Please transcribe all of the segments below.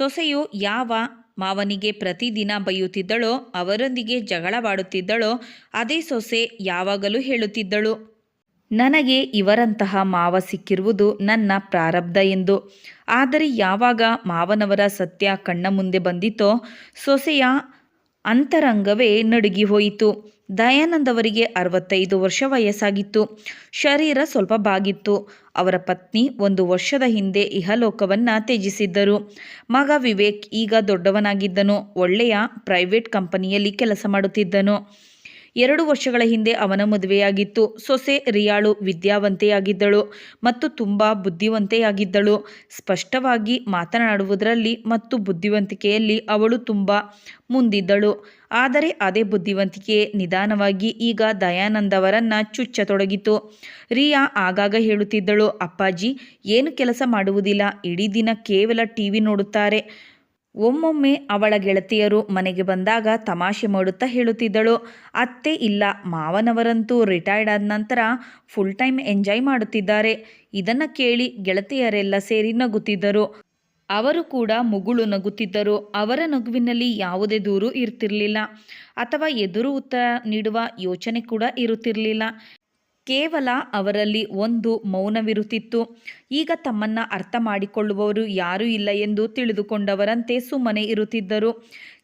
ಸೊಸೆಯು ಯಾವ ಮಾವನಿಗೆ ಪ್ರತಿದಿನ ಬೈಯುತ್ತಿದ್ದಳೋ ಅವರೊಂದಿಗೆ ಜಗಳವಾಡುತ್ತಿದ್ದಳೋ ಅದೇ ಸೊಸೆ ಯಾವಾಗಲೂ ಹೇಳುತ್ತಿದ್ದಳು. ನನಗೆ ಇವರಂತಹ ಮಾವ ಸಿಕ್ಕಿರುವುದು ನನ್ನ ಪ್ರಾರಬ್ಧ ಎಂದು. ಆದರೆ ಯಾವಾಗ ಮಾವನವರ ಸತ್ಯ ಕಣ್ಣ ಮುಂದೆ ಬಂದಿತೋ ಸೊಸೆಯ ಅಂತರಂಗವೇ ನಡುಗಿ ಹೋಯಿತು. ದಯಾನಂದ್ ಅವರಿಗೆ ಅರವತ್ತೈದು ವರ್ಷ ವಯಸ್ಸಾಗಿತ್ತು. ಶರೀರ ಸ್ವಲ್ಪ ಬಾಗಿತ್ತು. ಅವರ ಪತ್ನಿ ಒಂದು ವರ್ಷದ ಹಿಂದೆ ಇಹಲೋಕವನ್ನು ತ್ಯಜಿಸಿದ್ದರು. ಮಗ ವಿವೇಕ್ ಈಗ ದೊಡ್ಡವನಾಗಿದ್ದನು. ಒಳ್ಳೆಯ ಪ್ರೈವೇಟ್ ಕಂಪನಿಯಲ್ಲಿ ಕೆಲಸ ಮಾಡುತ್ತಿದ್ದನು. ಎರಡು ವರ್ಷಗಳ ಹಿಂದೆ ಅವನ ಮದುವೆಯಾಗಿತ್ತು. ಸೊಸೆ ರಿಯಾಳು ವಿದ್ಯಾವಂತೆಯಾಗಿದ್ದಳು ಮತ್ತು ತುಂಬ ಬುದ್ಧಿವಂತೆಯಾಗಿದ್ದಳು. ಸ್ಪಷ್ಟವಾಗಿ ಮಾತನಾಡುವುದರಲ್ಲಿ ಮತ್ತು ಬುದ್ಧಿವಂತಿಕೆಯಲ್ಲಿ ಅವಳು ತುಂಬ ಮುಂದಿದ್ದಳು. ಆದರೆ ಅದೇ ಬುದ್ಧಿವಂತಿಕೆ ನಿಧಾನವಾಗಿ ಈಗ ದಯಾನಂದ್ ಅವರನ್ನು ಚುಚ್ಚತೊಡಗಿತು. ರಿಯಾ ಆಗಾಗ ಹೇಳುತ್ತಿದ್ದಳು, ಅಪ್ಪಾಜಿ, ಏನು ಕೆಲಸ ಮಾಡುವುದಿಲ್ಲ? ಇಡೀ ದಿನ ಕೇವಲ ಟಿವಿ ನೋಡುತ್ತಾರೆ. ಒಮ್ಮೊಮ್ಮೆ ಅವಳ ಗೆಳತಿಯರು ಮನೆಗೆ ಬಂದಾಗ ತಮಾಷೆ ಮಾಡುತ್ತಾ ಹೇಳುತ್ತಿದ್ದಳು. ಅತ್ತೆ ಇಲ್ಲ, ಮಾವನವರಂತೂ ರಿಟೈರ್ಡ್ ಆದ ನಂತರ ಫುಲ್ ಟೈಮ್ ಎಂಜಾಯ್ ಮಾಡುತ್ತಿದ್ದಾರೆ. ಇದನ್ನು ಕೇಳಿ ಗೆಳತಿಯರೆಲ್ಲ ಸೇರಿ ನಗುತ್ತಿದ್ದರು. ಅವರು ಕೂಡ ಮುಗುಳು ನಗುತ್ತಿದ್ದರು. ಅವರ ನಗುವಿನಲ್ಲಿ ಯಾವುದೇ ದೂರು ಇರ್ತಿರಲಿಲ್ಲ. ಅಥವಾ ಎದುರು ಉತ್ತರ ನೀಡುವ ಯೋಚನೆ ಕೂಡ ಇರುತ್ತಿರಲಿಲ್ಲ. ಕೇವಲ ಅವರಲ್ಲಿ ಒಂದು ಮೌನವಿರುತ್ತಿತ್ತು. ಈಗ ತಮ್ಮನ್ನು ಅರ್ಥ ಮಾಡಿಕೊಳ್ಳುವವರು ಯಾರೂ ಇಲ್ಲ ಎಂದು ತಿಳಿದುಕೊಂಡವರಂತೆ ಸುಮ್ಮನೆ ಇರುತ್ತಿದ್ದರು.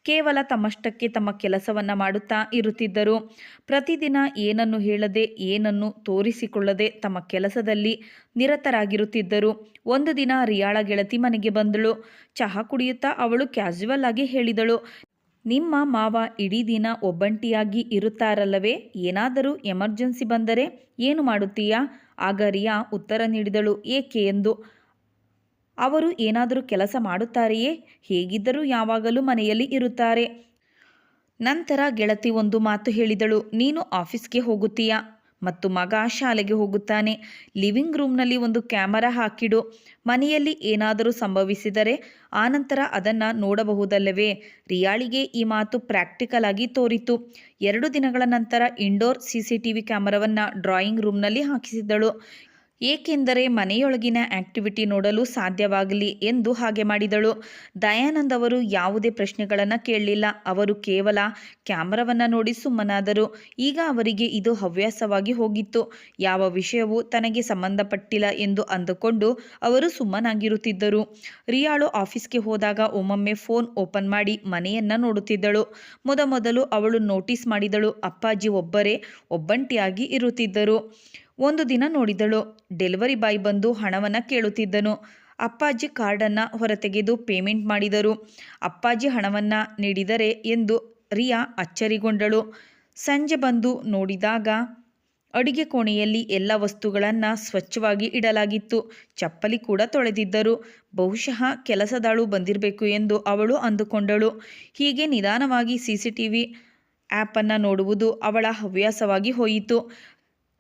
ಕೇವಲ ತಮ್ಮಷ್ಟಕ್ಕೆ ತಮ್ಮ ಕೆಲಸವನ್ನು ಮಾಡುತ್ತಾ ಇರುತ್ತಿದ್ದರು. ಪ್ರತಿದಿನ ಏನನ್ನು ಹೇಳದೆ, ಏನನ್ನು ತೋರಿಸಿಕೊಳ್ಳದೆ ತಮ್ಮ ಕೆಲಸದಲ್ಲಿ ನಿರತರಾಗಿರುತ್ತಿದ್ದರು. ಒಂದು ದಿನ ರಿಯಾಳ ಗೆಳತಿ ಮನೆಗೆ ಬಂದಳು. ಚಹಾ ಕುಡಿಯುತ್ತಾ ಅವಳು ಕ್ಯಾಸುವಲ್ ಆಗಿ ಹೇಳಿದಳು. ನಿಮ್ಮ ಮಾವ ಇಡೀ ದಿನ ಒಬ್ಬಂಟಿಯಾಗಿ ಇರುತ್ತಾರಲ್ಲವೇ? ಏನಾದರೂ ಎಮರ್ಜೆನ್ಸಿ ಬಂದರೆ ಏನು ಮಾಡುತ್ತೀಯಾ? ಆಗ ರಿಯಾ ಉತ್ತರ ನೀಡಿದಳು, ಏಕೆ ಎಂದು. ಅವರು ಏನಾದರೂ ಕೆಲಸ ಮಾಡುತ್ತಾರೆಯೇ? ಹೇಗಿದ್ದರೂ ಯಾವಾಗಲೂ ಮನೆಯಲ್ಲಿ ಇರುತ್ತಾರೆ. ನಂತರ ಗೆಳತಿ ಒಂದು ಮಾತು ಹೇಳಿದಳು, ನೀನು ಆಫೀಸ್ಗೆ ಹೋಗುತ್ತೀಯಾ? ಮತ್ತು ಮಗ ಶಾಲೆಗೆ ಹೋಗುತ್ತಾನೆ. ಲಿವಿಂಗ್ ರೂಮ್ನಲ್ಲಿ ಒಂದು ಕ್ಯಾಮರಾ ಹಾಕಿಡು. ಮನೆಯಲ್ಲಿ ಏನಾದರೂ ಸಂಭವಿಸಿದರೆ ಆನಂತರ ಅದನ್ನು ನೋಡಬಹುದಲ್ಲವೇ? ರಿಯಾಳಿಗೆ ಈ ಮಾತು ಪ್ರಾಕ್ಟಿಕಲ್ ಆಗಿ ತೋರಿತು. ಎರಡು ದಿನಗಳ ನಂತರ indoor C C T V ಕ್ಯಾಮರಾವನ್ನು drawing ರೂಮ್ನಲ್ಲಿ ಹಾಕಿಸಿದಳು ಏಕೆಂದರೆ ಮನೆಯೊಳಗಿನ ಆಕ್ಟಿವಿಟಿ ನೋಡಲು ಸಾಧ್ಯವಾಗಲಿ ಎಂದು ಹಾಗೆ ಮಾಡಿದಳು. ದಯಾನಂದ್ ಅವರು ಯಾವುದೇ ಪ್ರಶ್ನೆಗಳನ್ನು ಕೇಳಲಿಲ್ಲ. ಅವರು ಕೇವಲ ಕ್ಯಾಮರಾವನ್ನು ನೋಡಿ ಸುಮ್ಮನಾದರು. ಈಗ ಅವರಿಗೆ ಇದು ಹವ್ಯಾಸವಾಗಿ ಹೋಗಿತ್ತು. ಯಾವ ವಿಷಯವೂ ತನಗೆ ಸಂಬಂಧಪಟ್ಟಿಲ್ಲ ಎಂದು ಅಂದುಕೊಂಡು ಅವರು ಸುಮ್ಮನಾಗಿರುತ್ತಿದ್ದರು. ರಿಯಾಳು ಆಫೀಸ್ಗೆ ಹೋದಾಗ ಒಮ್ಮೊಮ್ಮೆ ಫೋನ್ ಓಪನ್ ಮಾಡಿ ಮನೆಯನ್ನು ನೋಡುತ್ತಿದ್ದಳು. ಮೊದಮೊದಲು ಅವಳು ನೋಟಿಸ್ ಮಾಡಿದಳು. ಅಪ್ಪಾಜಿ ಒಬ್ಬರೇ ಒಬ್ಬಂಟಿಯಾಗಿ ಇರುತ್ತಿದ್ದರು. ಒಂದು ದಿನ ನೋಡಿದಳು. ಡೆಲಿವರಿ ಬಾಯ್ ಬಂದು ಹಣವನ್ನು ಕೇಳುತ್ತಿದ್ದನು. ಅಪ್ಪಾಜಿ ಕಾರ್ಡನ್ನು ಹೊರತೆಗೆದು ಪೇಮೆಂಟ್ ಮಾಡಿದರು. ಅಪ್ಪಾಜಿ ಹಣವನ್ನು ನೀಡಿದರೆ ಎಂದು ರಿಯಾ ಅಚ್ಚರಿಗೊಂಡಳು. ಸಂಜೆ ಬಂದು ನೋಡಿದಾಗ ಅಡಿಗೆ ಕೋಣೆಯಲ್ಲಿ ಎಲ್ಲ ವಸ್ತುಗಳನ್ನು ಸ್ವಚ್ಛವಾಗಿ ಇಡಲಾಗಿತ್ತು. ಚಪ್ಪಲಿ ಕೂಡ ತೊಳೆದಿದ್ದರು. ಬಹುಶಃ ಕೆಲಸದಾಳು ಬಂದಿರಬೇಕು ಎಂದು ಅವಳು ಅಂದುಕೊಂಡಳು. ಹೀಗೆ ನಿಧಾನವಾಗಿ ಸಿ ಸಿ ಟಿ ವಿ ಆ್ಯಪನ್ನು ನೋಡುವುದು ಅವಳ ಹವ್ಯಾಸವಾಗಿ ಹೋಯಿತು.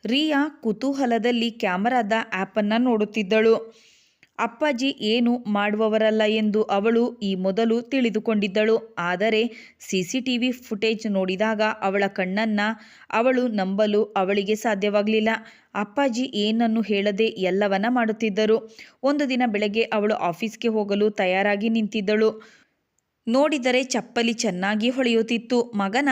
ರಿಯಾ ಕುತೂಹಲದಲ್ಲಿ ಕ್ಯಾಮರಾದ ಆ್ಯಪನ್ನು ನೋಡುತ್ತಿದ್ದಳು. ಅಪ್ಪಾಜಿ ಏನು ಮಾಡುವವರಲ್ಲ ಎಂದು ಅವಳು ಈ ಮೊದಲು ತಿಳಿದುಕೊಂಡಿದ್ದಳು. ಆದರೆ C C T V footage ನೋಡಿದಾಗ ಅವಳ ಕಣ್ಣನ್ನು ಅವಳು ನಂಬಲು ಅವಳಿಗೆ ಸಾಧ್ಯವಾಗಲಿಲ್ಲ. ಅಪ್ಪಾಜಿ ಏನನ್ನು ಹೇಳದೆ ಎಲ್ಲವನ್ನ ಮಾಡುತ್ತಿದ್ದರು. ಒಂದು ದಿನ ಬೆಳಗ್ಗೆ ಅವಳು ಆಫೀಸ್ಗೆ ಹೋಗಲು ತಯಾರಾಗಿ ನಿಂತಿದ್ದಳು. ನೋಡಿದರೆ ಚಪ್ಪಲಿ ಚೆನ್ನಾಗಿ ಹೊಳೆಯುತ್ತಿತ್ತು. ಮಗನ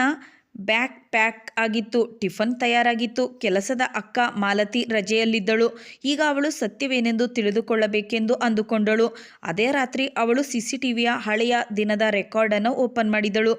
ಬ್ಯಾಕ್ ಪ್ಯಾಕ್ ಆಗಿತ್ತು, ಟಿಫನ್ ತಯಾರಾಗಿತ್ತು, ಕೆಲಸದ ಅಕ್ಕ ಮಾಲತಿ ರಜೆಯಲ್ಲಿದ್ದಳು. ಈಗ ಅವಳು ಸತ್ಯವೇನೆಂದು ತಿಳಿದುಕೊಳ್ಳಬೇಕೆಂದು ಅಂದುಕೊಂಡಳು. ಅದೇ ರಾತ್ರಿ ಅವಳು ಸಿ ಸಿ ಟಿವಿಯ ಹಳೆಯ ದಿನದ ರೆಕಾರ್ಡನ್ನು ಓಪನ್ ಮಾಡಿದಳು.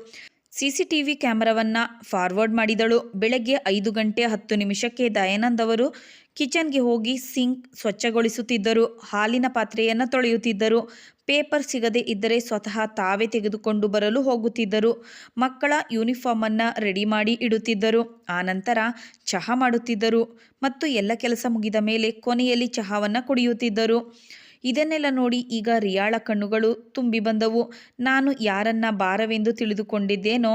ಸಿ ಸಿ ಟಿ ವಿ ಕ್ಯಾಮರಾವನ್ನು ಫಾರ್ವರ್ಡ್ ಮಾಡಿದಳು. ಬೆಳಗ್ಗೆ ಐದು ಗಂಟೆ ಹತ್ತು ನಿಮಿಷಕ್ಕೆ ದಯಾನಂದ್ ಅವರು ಕಿಚನ್ಗೆ ಹೋಗಿ ಸಿಂಕ್ ಸ್ವಚ್ಛಗೊಳಿಸುತ್ತಿದ್ದರು. ಹಾಲಿನ ಪಾತ್ರೆಯನ್ನು ತೊಳೆಯುತ್ತಿದ್ದರು. ಪೇಪರ್ ಸಿಗದೇ ಇದ್ದರೆ ಸ್ವತಃ ತಾವೇ ತೆಗೆದುಕೊಂಡು ಬರಲು ಹೋಗುತ್ತಿದ್ದರು. ಮಕ್ಕಳ ಯೂನಿಫಾರ್ಮನ್ನು ರೆಡಿ ಮಾಡಿ ಇಡುತ್ತಿದ್ದರು. ಆನಂತರ ಚಹಾ ಮಾಡುತ್ತಿದ್ದರು. ಮತ್ತು ಎಲ್ಲ ಕೆಲಸ ಮುಗಿದ ಮೇಲೆ ಕೊನೆಯಲ್ಲಿ ಚಹಾವನ್ನು ಕುಡಿಯುತ್ತಿದ್ದರು. ಇದನ್ನೆಲ್ಲ ನೋಡಿ ಈಗ ರಿಯಾಳ ಕಣ್ಣುಗಳು ತುಂಬಿ ಬಂದವು. ನಾನು ಯಾರನ್ನ ಭಾರವೆಂದು ತಿಳಿದುಕೊಂಡಿದ್ದೇನೋ,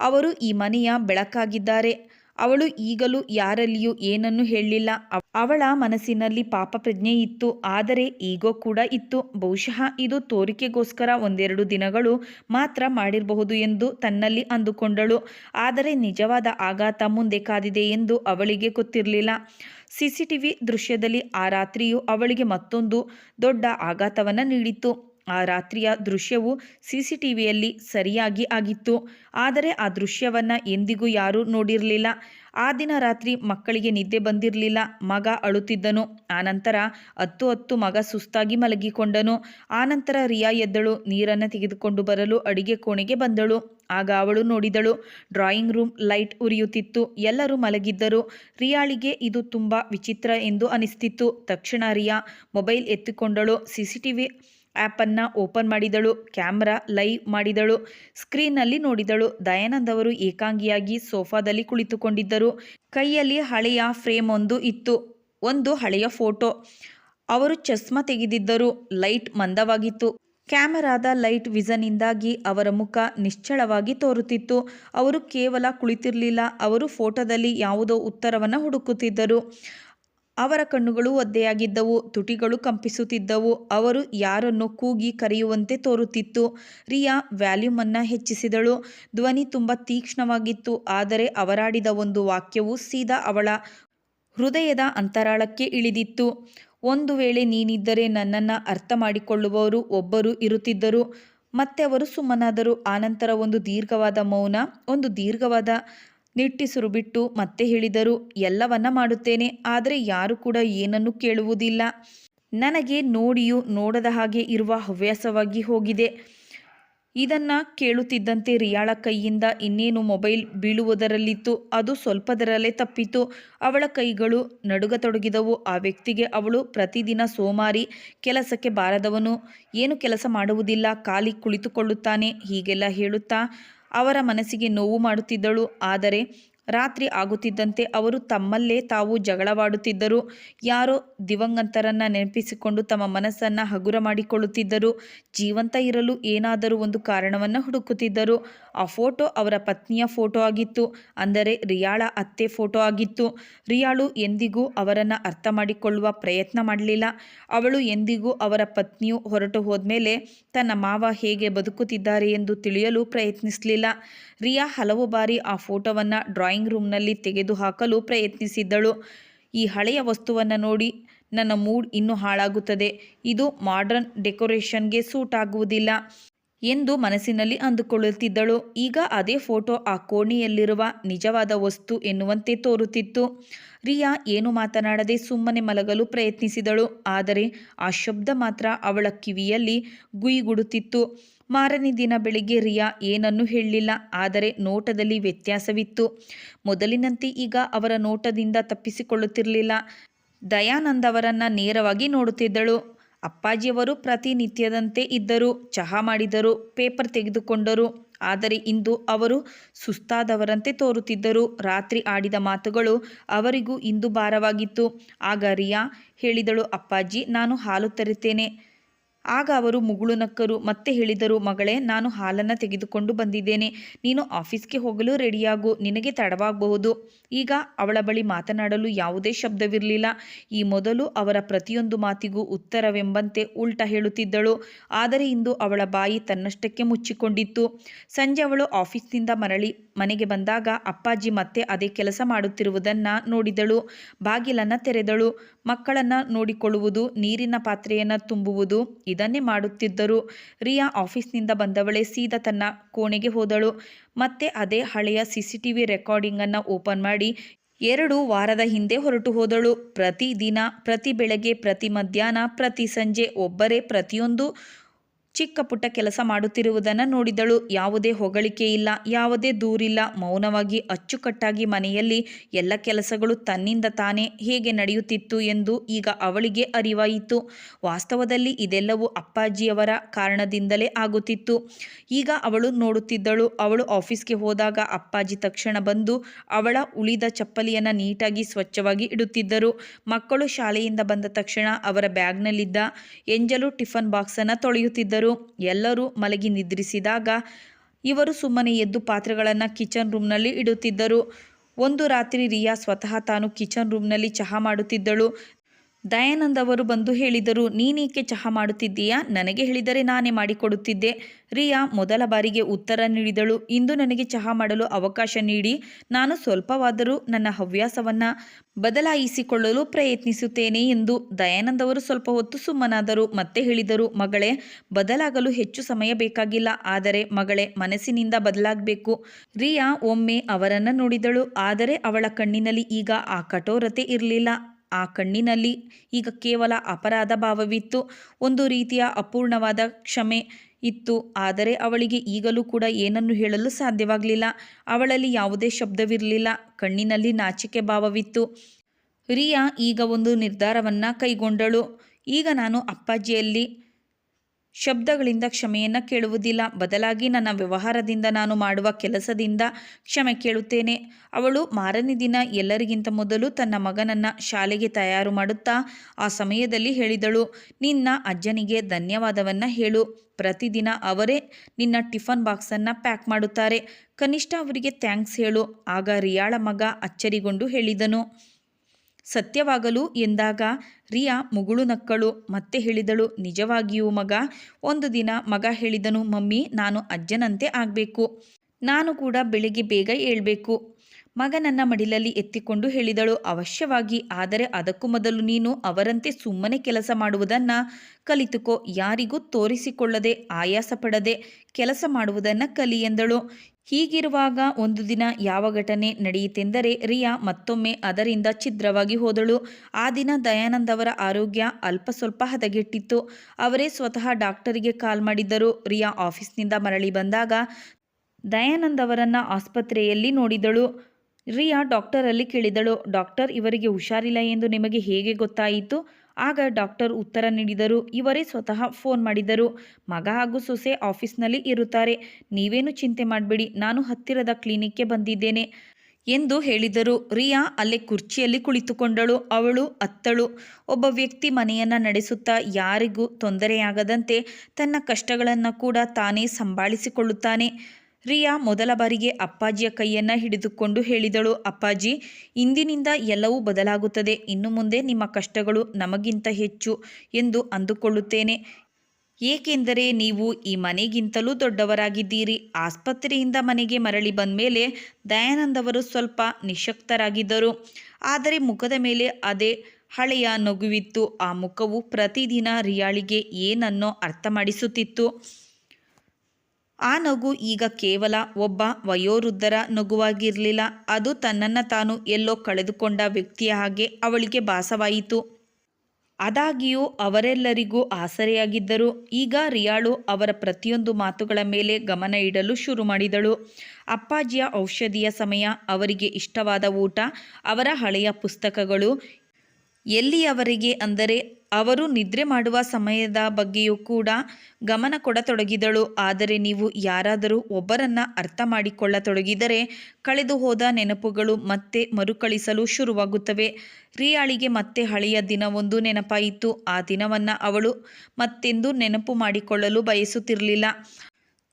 ಅವರು ಈ ಮನೆಯ ಬೆಳಕಾಗಿದ್ದಾರೆ. ಅವಳು ಈಗಲೂ ಯಾರಲ್ಲಿಯೂ ಏನನ್ನೂ ಹೇಳಲಿಲ್ಲ. ಅವಳ ಮನಸ್ಸಿನಲ್ಲಿ ಪಾಪ ಪ್ರಜ್ಞೆ ಇತ್ತು, ಆದರೆ ಈಗೋ ಕೂಡ ಇತ್ತು. ಬಹುಶಃ ಇದು ತೋರಿಕೆಗೋಸ್ಕರ ಒಂದೆರಡು ದಿನಗಳು ಮಾತ್ರ ಮಾಡಿರಬಹುದು ಎಂದು ತನ್ನಲ್ಲಿ ಅಂದುಕೊಂಡಳು. ಆದರೆ ನಿಜವಾದ ಆಘಾತ ಮುಂದೆ ಕಾದಿದೆ ಎಂದು ಅವಳಿಗೆ ಗೊತ್ತಿರಲಿಲ್ಲ. ಸಿಸಿಟಿವಿ ದೃಶ್ಯದಲ್ಲಿ ಆ ರಾತ್ರಿಯು ಅವಳಿಗೆ ಮತ್ತೊಂದು ದೊಡ್ಡ ಆಘಾತವನ್ನು ನೀಡಿತ್ತು. ಆ ರಾತ್ರಿಯ ದೃಶ್ಯವು ಸಿ ಸಿ ಟಿ ಸರಿಯಾಗಿ ಆಗಿತ್ತು. ಆದರೆ ಆ ದೃಶ್ಯವನ್ನು ಎಂದಿಗೂ ಯಾರೂ ನೋಡಿರಲಿಲ್ಲ. ಆ ದಿನ ರಾತ್ರಿ ಮಕ್ಕಳಿಗೆ ನಿದ್ದೆ ಬಂದಿರಲಿಲ್ಲ. ಮಗ ಅಳುತ್ತಿದ್ದನು. ಆನಂತರ ಹತ್ತು ಹತ್ತು ಮಗ ಸುಸ್ತಾಗಿ ಮಲಗಿಕೊಂಡನು. ಆನಂತರ ರಿಯಾ ಎದ್ದಳು. ನೀರನ್ನು ತೆಗೆದುಕೊಂಡು ಬರಲು ಅಡಿಗೆ ಕೋಣೆಗೆ ಬಂದಳು. ಆಗ ಅವಳು ನೋಡಿದಳು. ಡ್ರಾಯಿಂಗ್ ರೂಮ್ ಲೈಟ್ ಉರಿಯುತ್ತಿತ್ತು. ಎಲ್ಲರೂ ಮಲಗಿದ್ದರು. ರಿಯಾಳಿಗೆ ಇದು ತುಂಬ ವಿಚಿತ್ರ ಎಂದು ಅನಿಸ್ತಿತ್ತು. ತಕ್ಷಣ ರಿಯಾ ಮೊಬೈಲ್ ಎತ್ತಿಕೊಂಡಳು. ಸಿ ಸಿ ಆ್ಯಪನ್ನು ಓಪನ್ ಮಾಡಿದಳು, ಕ್ಯಾಮ್ರಾ ಲೈವ್ ಮಾಡಿದಳು, ಸ್ಕ್ರೀನ್ನಲ್ಲಿ ನೋಡಿದಳು. ದಯಾನಂದ್ ಅವರು ಏಕಾಂಗಿಯಾಗಿ ಸೋಫಾದಲ್ಲಿ ಕುಳಿತುಕೊಂಡಿದ್ದರು. ಕೈಯಲ್ಲಿ ಹಳೆಯ ಫ್ರೇಮ್ ಒಂದು ಇತ್ತು, ಒಂದು ಹಳೆಯ ಫೋಟೋ. ಅವರು ಚಸ್ಮಾ ತೆಗೆದಿದ್ದರು, ಲೈಟ್ ಮಂದವಾಗಿತ್ತು. ಕ್ಯಾಮೆರಾದ ಲೈಟ್ ವಿಸನ್ನಿಂದಾಗಿ ಅವರ ಮುಖ ನಿಶ್ಚಳವಾಗಿ ತೋರುತ್ತಿತ್ತು. ಅವರು ಕೇವಲ ಕುಳಿತಿರಲಿಲ್ಲ, ಅವರು ಫೋಟೋದಲ್ಲಿ ಯಾವುದೋ ಉತ್ತರವನ್ನು ಹುಡುಕುತ್ತಿದ್ದರು. ಅವರ ಕಣ್ಣುಗಳು ಒದ್ದೆಯಾಗಿದ್ದವು, ತುಟಿಗಳು ಕಂಪಿಸುತ್ತಿದ್ದವು. ಅವರು ಯಾರನ್ನು ಕೂಗಿ ಕರೆಯುವಂತೆ ತೋರುತ್ತಿತ್ತು. ರಿಯಾ ವ್ಯಾಲ್ಯೂಮನ್ನು ಹೆಚ್ಚಿಸಿದಳು. ಧ್ವನಿ ತುಂಬ ತೀಕ್ಷ್ಣವಾಗಿತ್ತು, ಆದರೆ ಅವರಾಡಿದ ಒಂದು ವಾಕ್ಯವು ಸೀದಾ ಅವಳ ಹೃದಯದ ಅಂತರಾಳಕ್ಕೆ ಇಳಿದಿತ್ತು. ಒಂದು ವೇಳೆ ನೀನಿದ್ದರೆ ನನ್ನನ್ನು ಅರ್ಥ ಮಾಡಿಕೊಳ್ಳುವವರು ಒಬ್ಬರು ಇರುತ್ತಿದ್ದರು. ಮತ್ತೆ ಅವರು ಸುಮ್ಮನಾದರು. ಆನಂತರ ಒಂದು ದೀರ್ಘವಾದ ಮೌನ, ಒಂದು ದೀರ್ಘವಾದ ನಿಟ್ಟಿಸುರು ಬಿಟ್ಟು ಮತ್ತೆ ಹೇಳಿದರು, ಎಲ್ಲವನ್ನ ಮಾಡುತ್ತೇನೆ, ಆದರೆ ಯಾರು ಕೂಡ ಏನನ್ನು ಕೇಳುವುದಿಲ್ಲ. ನನಗೆ ನೋಡಿಯೂ ನೋಡದ ಹಾಗೆ ಇರುವ ಹವ್ಯಾಸವಾಗಿ ಹೋಗಿದೆ. ಇದನ್ನು ಕೇಳುತ್ತಿದ್ದಂತೆ ರಿಯಾಳ ಕೈಯಿಂದ ಇನ್ನೇನು ಮೊಬೈಲ್ ಬೀಳುವುದರಲ್ಲಿತ್ತು, ಅದು ಸ್ವಲ್ಪದರಲ್ಲೇ ತಪ್ಪಿತು. ಅವಳ ಕೈಗಳು ನಡುಗತೊಡಗಿದವು. ಆ ವ್ಯಕ್ತಿಗೆ ಅವಳು ಪ್ರತಿದಿನ ಸೋಮಾರಿ ಕೆಲಸಕ್ಕೆ ಬಾರದವನು. ಏನು ಕೆಲಸ ಮಾಡುವುದಿಲ್ಲ, ಖಾಲಿ ಕುಳಿತುಕೊಳ್ಳುತ್ತಾನೆ. ಹೀಗೆಲ್ಲ ಹೇಳುತ್ತಾ ಅವರ ಮನಸ್ಸಿಗೆ ನೋವು ಮಾಡುತ್ತಿದ್ದಳು. ಆದರೆ ರಾತ್ರಿ ಆಗುತ್ತಿದ್ದಂತೆ ಅವರು ತಮ್ಮಲ್ಲೇ ತಾವು ಜಗಳವಾಡುತ್ತಿದ್ದರು. ಯಾರೋ ದಿವಂಗತರನ್ನ ನೆನಪಿಸಿಕೊಂಡು ತಮ್ಮ ಮನಸ್ಸನ್ನು ಹಗುರ ಮಾಡಿಕೊಳ್ಳುತ್ತಿದ್ದರು. ಜೀವಂತ ಇರಲು ಏನಾದರೂ ಒಂದು ಕಾರಣವನ್ನು ಹುಡುಕುತ್ತಿದ್ದರು. ಆ ಫೋಟೋ ಅವರ ಪತ್ನಿಯ ಫೋಟೋ ಆಗಿತ್ತು. ಅಂದರೆ ರಿಯಾಳ ಅತ್ತೆ ಫೋಟೋ ಆಗಿತ್ತು. ರಿಯಾಳು ಎಂದಿಗೂ ಅವರನ್ನು ಅರ್ಥ ಮಾಡಿಕೊಳ್ಳುವ ಪ್ರಯತ್ನ ಮಾಡಲಿಲ್ಲ. ಅವಳು ಎಂದಿಗೂ ಅವರ ಪತ್ನಿಯು ಹೊರಟು ಹೋದ್ಮೇಲೆ ತನ್ನ ಮಾವ ಹೇಗೆ ಬದುಕುತ್ತಿದ್ದಾರೆ ಎಂದು ತಿಳಿಯಲು ಪ್ರಯತ್ನಿಸಲಿಲ್ಲ. ರಿಯಾ ಹಲವು ಬಾರಿ ಆ ಫೋಟೋವನ್ನು ಡ್ರಾಯಿಂಗ್ ರೂಮ್ನಲ್ಲಿ ತೆಗೆದುಹಾಕಲು ಪ್ರಯತ್ನಿಸಿದ್ದಳು. ಈ ಹಳೆಯ ವಸ್ತುವನ್ನು ನೋಡಿ ನನ್ನ ಮೂಡ್ ಇನ್ನೂ ಹಾಳಾಗುತ್ತದೆ. ಇದು ಮಾಡ್ರನ್ ಡೆಕೋರೇಷನ್ಗೆ ಸೂಟ್ ಆಗುವುದಿಲ್ಲ. ಎಂದು ಮನಸ್ಸಿನಲ್ಲಿ ಅಂದುಕೊಳ್ಳುತ್ತಿದ್ದಳು. ಈಗ ಅದೇ ಫೋಟೋ ಆ ಕೋಣೆಯಲ್ಲಿರುವ ನಿಜವಾದ ವಸ್ತು ಎನ್ನುವಂತೆ ತೋರುತ್ತಿತ್ತು. ರಿಯಾ ಏನು ಮಾತನಾಡದೆ ಸುಮ್ಮನೆ ಮಲಗಲು ಪ್ರಯತ್ನಿಸಿದಳು. ಆದರೆ ಆ ಶಬ್ದ ಮಾತ್ರ ಅವಳ ಕಿವಿಯಲ್ಲಿ ಗುಯಿಗುಡುತ್ತಿತ್ತು. ಮಾರನೇ ದಿನ ಬೆಳಿಗ್ಗೆ ರಿಯಾ ಏನನ್ನೂ ಹೇಳಲಿಲ್ಲ. ಆದರೆ ನೋಟದಲ್ಲಿ ವ್ಯತ್ಯಾಸವಿತ್ತು. ಮೊದಲಿನಂತೆ ಈಗ ಅವರ ನೋಟದಿಂದ ತಪ್ಪಿಸಿಕೊಳ್ಳುತ್ತಿರಲಿಲ್ಲ. ದಯಾನಂದ್ ಅವರನ್ನು ನೇರವಾಗಿ ನೋಡುತ್ತಿದ್ದಳು. ಅಪ್ಪಾಜಿಯವರು ಪ್ರತಿನಿತ್ಯದಂತೆ ಇದ್ದರು, ಚಹಾ ಮಾಡಿದರು, ಪೇಪರ್ ತೆಗೆದುಕೊಂಡರು. ಆದರೆ ಇಂದು ಅವರು ಸುಸ್ತಾದವರಂತೆ ತೋರುತ್ತಿದ್ದರು. ರಾತ್ರಿ ಆಡಿದ ಮಾತುಗಳು ಅವರಿಗೂ ಇಂದು ಭಾರವಾಗಿತ್ತು. ಆಗ ರಿಯಾ ಹೇಳಿದಳು, ಅಪ್ಪಾಜಿ, ನಾನು ಹಾಲು ತರುತ್ತೇನೆ. ಆಗ ಅವರು ಮುಗುಳು ನಕ್ಕರು, ಮತ್ತೆ ಹೇಳಿದರು, ಮಗಳೇ, ನಾನು ಹಾಲನ್ನು ತೆಗೆದುಕೊಂಡು ಬಂದಿದ್ದೇನೆ. ನೀನು ಆಫೀಸ್ಗೆ ಹೋಗಲು ರೆಡಿಯಾಗು, ನಿನಗೆ ತಡವಾಗಬಹುದು. ಈಗ ಅವಳ ಬಳಿ ಮಾತನಾಡಲು ಯಾವುದೇ ಶಬ್ದವಿರಲಿಲ್ಲ. ಈ ಮೊದಲು ಅವರ ಪ್ರತಿಯೊಂದು ಮಾತಿಗೂ ಉತ್ತರವೆಂಬಂತೆ ಉಲ್ಟ ಹೇಳುತ್ತಿದ್ದಳು. ಆದರೆ ಇಂದು ಅವಳ ಬಾಯಿ ತನ್ನಷ್ಟಕ್ಕೆ ಮುಚ್ಚಿಕೊಂಡಿತ್ತು. ಸಂಜೆ ಅವಳು ಆಫೀಸ್ನಿಂದ ಮರಳಿ ಮನೆಗೆ ಬಂದಾಗ ಅಪ್ಪಾಜಿ ಮತ್ತೆ ಅದೇ ಕೆಲಸ ಮಾಡುತ್ತಿರುವುದನ್ನು ನೋಡಿದಳು. ಬಾಗಿಲನ್ನು ತೆರೆದಳು. ಮಕ್ಕಳನ್ನು ನೋಡಿಕೊಳ್ಳುವುದು, ನೀರಿನ ಪಾತ್ರೆಯನ್ನು ತುಂಬುವುದು ಇದನ್ನೇ ಮಾಡುತ್ತಿದ್ದರು. ರಿಯಾ ಆಫೀಸ್ನಿಂದ ಬಂದವಳೆ ಸೀದಾ ತನ್ನ ಕೋಣೆಗೆ ಹೋದಳು. ಮತ್ತೆ ಅದೇ ಹಳೆಯ ಸಿ ಸಿ ಟಿ ವಿ ರೆಕಾರ್ಡಿಂಗನ್ನು ಓಪನ್ ಮಾಡಿ ಎರಡು ವಾರದ ಹಿಂದೆ ಹೊರಟು ಹೋದಳು. ಪ್ರತಿ ದಿನ, ಪ್ರತಿ ಬೆಳಗ್ಗೆ, ಪ್ರತಿ ಮಧ್ಯಾಹ್ನ, ಪ್ರತಿ ಸಂಜೆ ಒಬ್ಬರೇ ಪ್ರತಿಯೊಂದು ಚಿಕ್ಕ ಪುಟ್ಟ ಕೆಲಸ ಮಾಡುತ್ತಿರುವುದನ್ನು ನೋಡಿದಳು. ಯಾವುದೇ ಹೊಗಳಿಕೆ ಇಲ್ಲ, ಯಾವುದೇ ದೂರಿಲ್ಲ. ಮೌನವಾಗಿ ಅಚ್ಚುಕಟ್ಟಾಗಿ ಮನೆಯಲ್ಲಿ ಎಲ್ಲ ಕೆಲಸಗಳು ತನ್ನಿಂದ ತಾನೇ ಹೇಗೆ ನಡೆಯುತ್ತಿತ್ತು ಎಂದು ಈಗ ಅವಳಿಗೆ ಅರಿವಾಯಿತು. ವಾಸ್ತವದಲ್ಲಿ ಇದೆಲ್ಲವೂ ಅಪ್ಪಾಜಿಯವರ ಕಾರಣದಿಂದಲೇ ಆಗುತ್ತಿತ್ತು. ಈಗ ಅವಳು ನೋಡುತ್ತಿದ್ದಳು. ಅವಳು ಆಫೀಸ್ಗೆ ಹೋದಾಗ ಅಪ್ಪಾಜಿ ತಕ್ಷಣ ಬಂದು ಅವಳ ಉಳಿದ ಚಪ್ಪಲಿಯನ್ನು ನೀಟಾಗಿ ಸ್ವಚ್ಛವಾಗಿ ಇಡುತ್ತಿದ್ದರು. ಮಕ್ಕಳು ಶಾಲೆಯಿಂದ ಬಂದ ತಕ್ಷಣ ಅವರ ಬ್ಯಾಗ್ನಲ್ಲಿದ್ದ ಎಂಜಲು ಟಿಫನ್ ಬಾಕ್ಸನ್ನು ತೊಳೆಯುತ್ತಿದ್ದರು. ಎಲ್ಲರೂ ಮಲಗಿ ನಿದ್ರಿಸಿದಾಗ ಇವರು ಸುಮ್ಮನೆ ಎದ್ದು ಪಾತ್ರೆಗಳನ್ನು ಕಿಚನ್ ರೂಮ್ನಲ್ಲಿ ಇಡುತ್ತಿದ್ದರು. ಒಂದು ರಾತ್ರಿ ರಿಯಾ ಸ್ವತಃ ತಾನು ಕಿಚನ್ ರೂಮ್ನಲ್ಲಿ ಚಹಾ ಮಾಡುತ್ತಿದ್ದಳು. ದಯಾನಂದ್ ಅವರು ಬಂದು ಹೇಳಿದರು, ನೀನೇಕೆ ಚಹಾ ಮಾಡುತ್ತಿದ್ದೀಯಾ? ನನಗೆ ಹೇಳಿದರೆ ನಾನೇ ಮಾಡಿಕೊಡುತ್ತಿದ್ದೆ. ರಿಯಾ ಮೊದಲ ಬಾರಿಗೆ ಉತ್ತರ ನೀಡಿದಳು, ಇಂದು ನನಗೆ ಚಹಾ ಮಾಡಲು ಅವಕಾಶ ನೀಡಿ, ನಾನು ಸ್ವಲ್ಪವಾದರೂ ನನ್ನ ಹವ್ಯಾಸವನ್ನು ಬದಲಾಯಿಸಿಕೊಳ್ಳಲು ಪ್ರಯತ್ನಿಸುತ್ತೇನೆ ಎಂದು ದಯಾನಂದ್ ಅವರು ಸ್ವಲ್ಪ ಹೊತ್ತು ಸುಮ್ಮನಾದರು, ಮತ್ತೆ ಹೇಳಿದರು, ಮಗಳೇ, ಬದಲಾಗಲು ಹೆಚ್ಚು ಸಮಯ ಬೇಕಾಗಿಲ್ಲ, ಆದರೆ ಮಗಳೇ, ಮನಸ್ಸಿನಿಂದ ಬದಲಾಗಬೇಕು. ರಿಯಾ ಒಮ್ಮೆ ಅವರನ್ನು ನೋಡಿದಳು, ಆದರೆ ಅವಳ ಕಣ್ಣಿನಲ್ಲಿ ಈಗ ಆ ಕಠೋರತೆ ಇರಲಿಲ್ಲ. ಆ ಕಣ್ಣಿನಲ್ಲಿ ಈಗ ಕೇವಲ ಅಪರಾಧ ಭಾವವಿತ್ತು. ಒಂದು ರೀತಿಯ ಅಪೂರ್ಣವಾದ ಕ್ಷಮೆ ಇತ್ತು. ಆದರೆ ಅವಳಿಗೆ ಈಗಲೂ ಕೂಡ ಏನನ್ನು ಹೇಳಲು ಸಾಧ್ಯವಾಗಲಿಲ್ಲ. ಅವಳಲ್ಲಿ ಯಾವುದೇ ಶಬ್ದವಿರಲಿಲ್ಲ. ಕಣ್ಣಿನಲ್ಲಿ ನಾಚಿಕೆ ಭಾವವಿತ್ತು. ರಿಯಾ ಈಗ ಒಂದು ನಿರ್ಧಾರವನ್ನು ಕೈಗೊಂಡಳು. ಈಗ ನಾನು ಅಪ್ಪಾಜಿಯಲ್ಲಿ ಶಬ್ದಗಳಿಂದ ಕ್ಷಮೆಯನ್ನು ಕೇಳುವುದಿಲ್ಲ. ಬದಲಾಗಿ ನನ್ನ ವ್ಯವಹಾರದಿಂದ ನಾನು ಮಾಡುವ ಕೆಲಸದಿಂದ ಕ್ಷಮೆ ಕೇಳುತ್ತೇನೆ. ಅವಳು ಮಾರನೇ ದಿನ ಎಲ್ಲರಿಗಿಂತ ಮೊದಲು ತನ್ನ ಮಗನನ್ನು ಶಾಲೆಗೆ ತಯಾರು ಮಾಡುತ್ತಾ ಆ ಸಮಯದಲ್ಲಿ ಹೇಳಿದಳು, ನಿನ್ನ ಅಜ್ಜನಿಗೆ ಧನ್ಯವಾದವನ್ನು ಹೇಳು. ಪ್ರತಿದಿನ ಅವರೇ ನಿನ್ನ ಟಿಫನ್ ಬಾಕ್ಸನ್ನು ಪ್ಯಾಕ್ ಮಾಡುತ್ತಾರೆ. ಕನಿಷ್ಠ ಅವರಿಗೆ ಥ್ಯಾಂಕ್ಸ್ ಹೇಳು. ಆಗ ರಿಯಾಳ ಮಗ ಅಚ್ಚರಿಗೊಂಡು ಹೇಳಿದನು ಸತ್ಯವಾಗಲು ಎಂದಾಗ, ರಿಯಾ ಮುಗುಳು ನಕ್ಕಳು, ಮತ್ತೆ ಹೇಳಿದಳು ನಿಜವಾಗಿಯೂ ಮಗ. ಒಂದು ದಿನ ಮಗ ಹೇಳಿದನು, ಮಮ್ಮಿ, ನಾನು ಅಜ್ಜನಂತೆ ಆಗಬೇಕು. ನಾನು ಕೂಡ ಬೆಳಿಗ್ಗೆ ಬೇಗ ಏಳಬೇಕು. ಮಗನನ್ನ ಮಡಿಲಲ್ಲಿ ಎತ್ತಿಕೊಂಡು ಹೇಳಿದಳು, ಅವಶ್ಯವಾಗಿ, ಆದರೆ ಅದಕ್ಕೂ ಮೊದಲು ನೀನು ಅವರಂತೆ ಸುಮ್ಮನೆ ಕೆಲಸ ಮಾಡುವುದನ್ನು ಕಲಿತುಕೋ. ಯಾರಿಗೂ ತೋರಿಸಿಕೊಳ್ಳದೆ ಆಯಾಸ ಪಡದೆ ಕೆಲಸ ಮಾಡುವುದನ್ನು ಕಲಿ ಎಂದಳು. ಹೀಗಿರುವಾಗ ಒಂದು ದಿನ ಯಾವ ಘಟನೆ ನಡೆಯಿತೆಂದರೆ ರಿಯಾ ಮತ್ತೊಮ್ಮೆ ಅದರಿಂದ ಛಿದ್ರವಾಗಿ ಹೋದಳು. ಆ ದಿನ ದಯಾನಂದ್ ಅವರ ಆರೋಗ್ಯ ಅಲ್ಪ ಸ್ವಲ್ಪ ಹದಗೆಟ್ಟಿತ್ತು. ಅವರೇ ಸ್ವತಃ ಡಾಕ್ಟರಿಗೆ ಕಾಲ್ ಮಾಡಿದ್ದರು. ರಿಯಾ ಆಫೀಸ್ನಿಂದ ಮರಳಿ ಬಂದಾಗ ದಯಾನಂದ್ ಅವರನ್ನು ಆಸ್ಪತ್ರೆಯಲ್ಲಿ ನೋಡಿದಳು. ರಿಯಾ ಡಾಕ್ಟರಲ್ಲಿ ಕೇಳಿದಳು. ಡಾಕ್ಟರ್, ಇವರಿಗೆ ಹುಷಾರಿಲ್ಲ ಎಂದು ನಿಮಗೆ ಹೇಗೆ ಗೊತ್ತಾಯಿತು? ಆಗ ಡಾಕ್ಟರ್ ಉತ್ತರ ನೀಡಿದರು. ಇವರೇ ಸ್ವತಃ ಫೋನ್ ಮಾಡಿದರು ಮಗ ಹಾಗೂ ಸೊಸೆ ಆಫೀಸ್ನಲ್ಲಿ ಇರುತ್ತಾರೆ. ನೀವೇನು ಚಿಂತೆ ಮಾಡಬೇಡಿ. ನಾನು ಹತ್ತಿರದ ಕ್ಲಿನಿಕ್ಗೆ ಬಂದಿದ್ದೇನೆ ಎಂದು ಹೇಳಿದರು. ರಿಯಾ ಅಲ್ಲೇ ಕುರ್ಚಿಯಲ್ಲಿ ಕುಳಿತುಕೊಂಡಳು. ಅವಳು ಅತ್ತಳು. ಒಬ್ಬ ವ್ಯಕ್ತಿ ಮನೆಯನ್ನು ನಡೆಸುತ್ತಾ ಯಾರಿಗೂ ತೊಂದರೆಯಾಗದಂತೆ ತನ್ನ ಕಷ್ಟಗಳನ್ನು ಕೂಡ ತಾನೇ ಸಂಭಾಳಿಸಿಕೊಳ್ಳುತ್ತಾನೆ. ರಿಯಾ ಮೊದಲ ಬಾರಿಗೆ ಅಪ್ಪಾಜಿಯ ಕೈಯನ್ನು ಹಿಡಿದುಕೊಂಡು ಹೇಳಿದಳು. ಅಪ್ಪಾಜಿ, ಇಂದಿನಿಂದ ಎಲ್ಲವೂ ಬದಲಾಗುತ್ತದೆ. ಇನ್ನು ಮುಂದೆ ನಿಮ್ಮ ಕಷ್ಟಗಳು ನಮಗಿಂತ ಹೆಚ್ಚು ಎಂದು ಅಂದುಕೊಳ್ಳುತ್ತೇನೆ. ಏಕೆಂದರೆ ನೀವು ಈ ಮನೆಗಿಂತಲೂ ದೊಡ್ಡವರಾಗಿದ್ದೀರಿ. ಆಸ್ಪತ್ರೆಯಿಂದ ಮನೆಗೆ ಮರಳಿ ಬಂದ ಮೇಲೆ ದಯಾನಂದ್ ಅವರು ಸ್ವಲ್ಪ ನಿಶಕ್ತರಾಗಿದ್ದರು. ಆದರೆ ಮುಖದ ಮೇಲೆ ಅದೇ ಹಳೆಯ ನಗುವಿತ್ತು. ಆ ಮುಖವು ಪ್ರತಿದಿನ ರಿಯಾಳಿಗೆ ಏನನ್ನೋ ಅರ್ಥ ಮಾಡಿಸುತ್ತಿತ್ತು ಆ ನಗು ಈಗ ಕೇವಲ ಒಬ್ಬ ವಯೋವೃದ್ಧರ ನಗುವಾಗಿರಲಿಲ್ಲ. ಅದು ತನ್ನನ್ನು ತಾನು ಎಲ್ಲೋ ಕಳೆದುಕೊಂಡ ವ್ಯಕ್ತಿಯ ಹಾಗೆ ಅವಳಿಗೆ ಭಾಸವಾಯಿತು. ಆದಾಗ್ಯೂ ಅವರೆಲ್ಲರಿಗೂ ಆಸರೆಯಾಗಿದ್ದರು. ಈಗ ರಿಯಾಳು ಅವರ ಪ್ರತಿಯೊಂದು ಮಾತುಗಳ ಮೇಲೆ ಗಮನ ಇಡಲು ಶುರು ಮಾಡಿದಳು. ಅಪ್ಪಾಜಿಯ ಔಷಧಿಯ ಸಮಯ, ಅವರಿಗೆ ಇಷ್ಟವಾದ ಊಟ, ಅವರ ಹಳೆಯ ಪುಸ್ತಕಗಳು ಎಲ್ಲಿಯವರೆಗೆ ಅಂದರೆ ಅವರು ನಿದ್ರೆ ಮಾಡುವ ಸಮಯದ ಬಗ್ಗೆಯೂ ಕೂಡ ಗಮನ ಕೊಡತೊಡಗಿದಳು. ಆದರೆ ನೀವು ಯಾರಾದರೂ ಒಬ್ಬರನ್ನ ಅರ್ಥ ಮಾಡಿಕೊಳ್ಳತೊಡಗಿದರೆ ಕಳೆದು ಹೋದ ನೆನಪುಗಳು ಮತ್ತೆ ಮರುಕಳಿಸಲು ಶುರುವಾಗುತ್ತವೆ. ರಿಯಾಳಿಗೆ ಮತ್ತೆ ಹಳೆಯ ದಿನವೊಂದು ನೆನಪಾಯಿತು. ಆ ದಿನವನ್ನು ಅವಳು ಮತ್ತೆಂದು ನೆನಪು ಮಾಡಿಕೊಳ್ಳಲು ಬಯಸುತ್ತಿರಲಿಲ್ಲ.